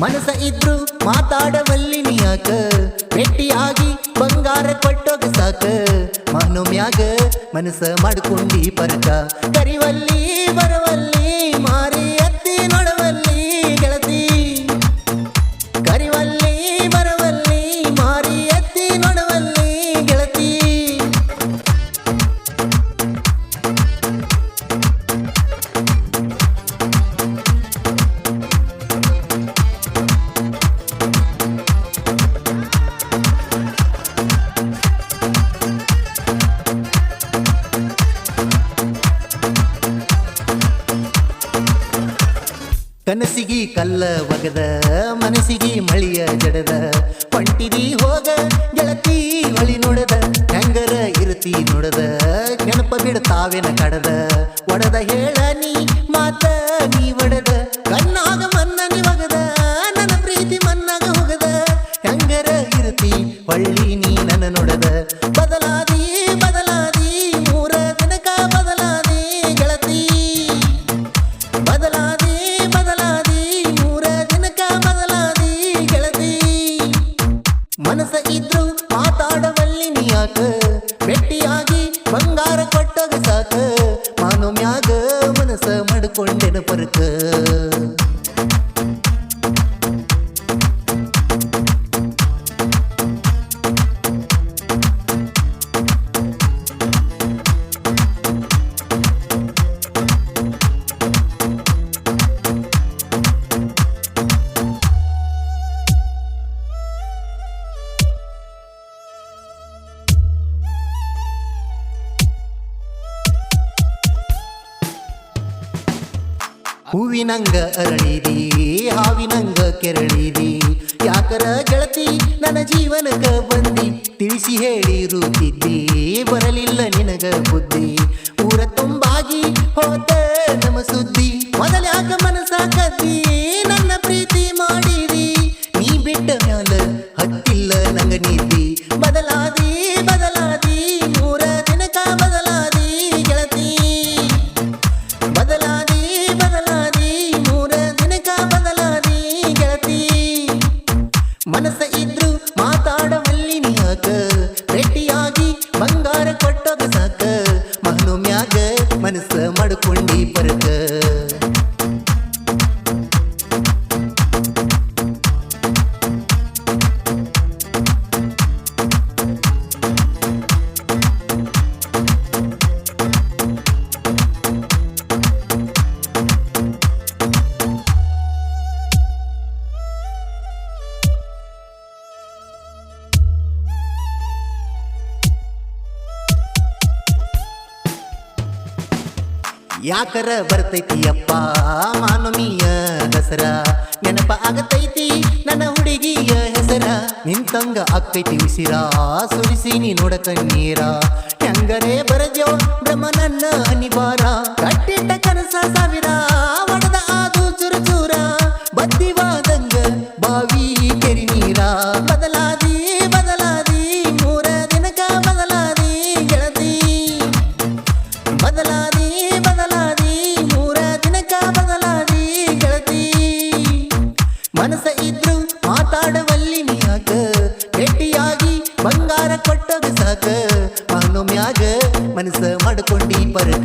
ಮನಸ ಇದ್ರು ಮಾತಾಡವಲ್ಲಿ ನೀಯಾಕ ಗಟ್ಟಿಯಾಗಿ ಬಂಗಾರ ಕೊಟ್ಟೋಗ ಸಾಕ? ಮನುಮ್ಯಾಗ ಮನಸ ಮಾಡ್ಕೊಂಡಿ ಪರಕ. ಕರಿವಲ್ಲಿ ಬರವಲ್ಲಿ ಕನಸಿಗಿ ಕಲ್ಲ ಒಗದ, ಮನಸ್ಸಿಗೆ ಮಳಿಯ ಜಡದ. ಹೊಂಟಿದಿ ಹೋಗ, ಗೆಳತಿ ಹೊಳಿ ನೋಡದ, ಹೆಂಗರ ಇರುತಿ ನೋಡದ. ನೆನಪ ತಾವೇನ ಕಡದ. ಒಡದ ಹೇಳ ನೀ ಮಾತ ನೀ ಒಡದ. ಕಣ್ಣಾಗ ಮನ್ನ ನೀ ಒಗದ, ನನ್ನ ಪ್ರೀತಿ ಮನ್ನಾಗ ಹೋಗದ. ಹೆಂಗರ ಇರುತಿ, ಹೊಳ್ಳಿ ನೀ ನನ್ನ ನೋಡದ. ಬದಲಾದಿ ಮನಸ ಇದ್ರು ಮಾತಾಡವಲ್ಲಿ ನೀಯಾಕ ಭೇಟಿಯಾಗಿ ಬಂಗಾರ ಕೊಟ್ಟೋಗ ಸಾಕ ಮಾನು ಮ್ಯಾಗ ಮನಸ ಮಾಡ್ಕೊಂಡೆನ ಪರಕ ಹೂವಿನಂಗ ಅರಳಿದಿ ಹಾವಿನಂಗ ಕೆರಳಿದಿ ಯಾಕರ ಗೆಳತಿ ನನ್ನ ಜೀವನಕ ಬಂದಿ? ತಿಳಿಸಿ ಹೇಳಿರುತ್ತಿದ್ದಿ ಬರಲಿಲ್ಲ ನಿನಗ ಬುದ್ಧಿ. ಊರ ತುಂಬಾಗಿ ಹೋತ ನಮ್ಮ ಸುದ್ದಿ. ಮೊದಲ್ಯಾಕ ಮನಸ ಮಾಡ್ಕೊಂಡಿ ಯಾಕರ ಬರ್ತೈತಿ ಅಪ್ಪ ಮಾನವೀಯ ದಸರಾ ನೆನಪ ಆಗತೈತಿ ನನ್ನ ಹುಡುಗಿಯ ಹೆಸರ ನಿಂತಂಗ ಅಕ್ಕೈತಿ ಉಸಿರ ಸುರಿಸಿ ನೀ ನೋಡ ಕಣ್ಣೀರ ಹೆಂಗರೇ ಬರದ್ಯೋ ಬ್ರಹ್ಮ ನನ್ನ ಅನಿವಾರ ಕಟ್ಟಿಟ್ಟ ಕನಸ ಸಾವಿರ ಮನಸ ಇದ್ರು ಮಾತಾಡವಲ್ಲಿ ನೀಯಾಕ ಭೇಟಿಯಾಗಿ ಬಂಗಾರ ಕೊಟ್ಟೋಗ ಸಾಕ ಮಾನು ಮ್ಯಾಗ ಮನಸ್ಸ ಮಾಡ್ಕೊಂಡಿ ಪರಕ